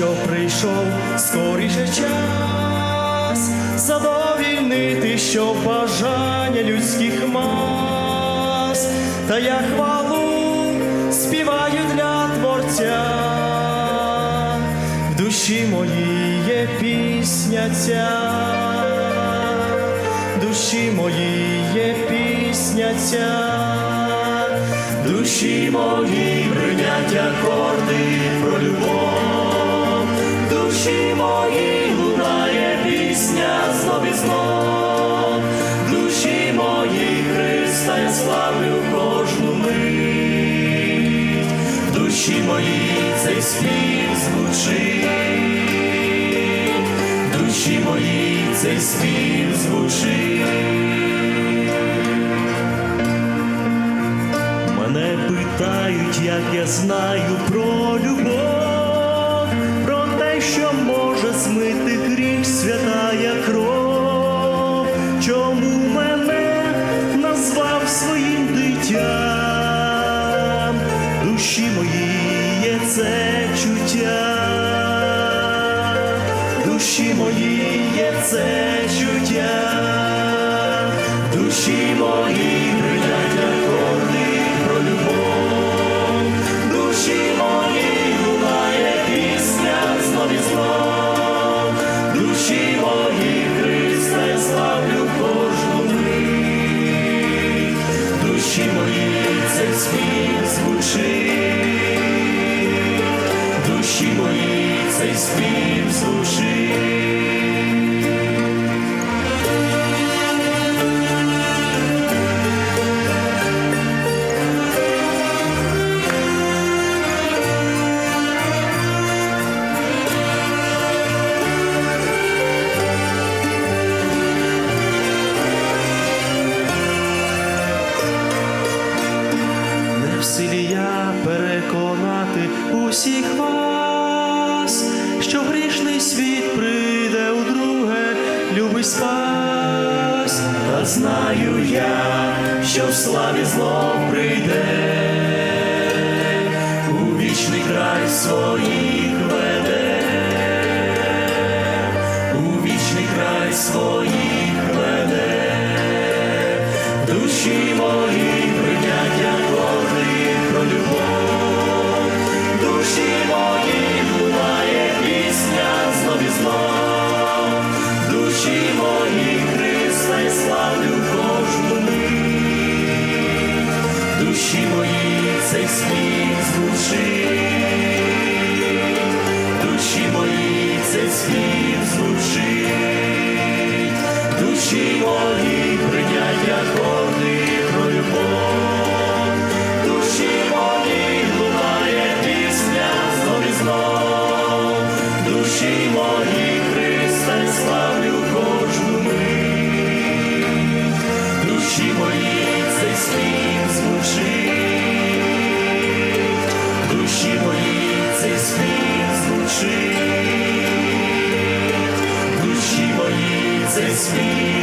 що прийшов. Скоріше час, задовільнити, що бажання людських мас, та я хвалу співаю для творця, в душі моїй є пісня ця, в душі моїй є пісня ця, душі моїй бринять акорди про любов, в душі моїй лунає пісня знов і знов, душі моїй Христа я славлю кожну мить, в душі моїй цей спів звучить, в душі моїй цей спів звучить. Мене питають, як я знаю про любов, що може смити гріх святая кров, чому мене назвав своїм дитям, душі мої є це чуття, душі мої є це чуття, душі мої звучить, душі мої цей спів звучить. Не я переконати усіх вас, що грішний світ прийде у друге, любий спас. Та знаю я, що в славі знов прийде, у вічний край своїх веде, у вічний край своїх мої Христа славлю кожну душі мої цей світ звучить, душі мої цей сміх звучить душі мої see.